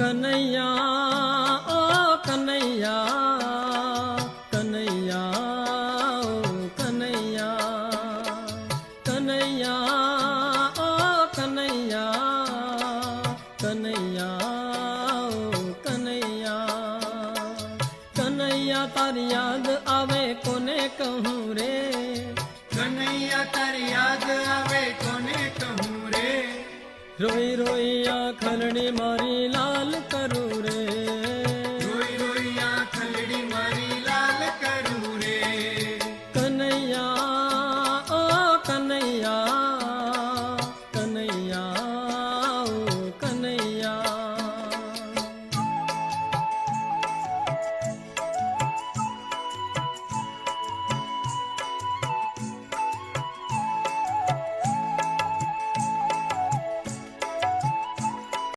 કનૈયા ઓ કનૈયા કનૈયા ઓ કનૈયા કનૈયા ઓ કનૈયા કનૈયા ઓ કનૈયા કનૈયા તારી યાદ આવે કોને કહું રે કનૈયા તારી યાદ આવે રોઈ રોઈ આ ખરડી મારી લાલ કરું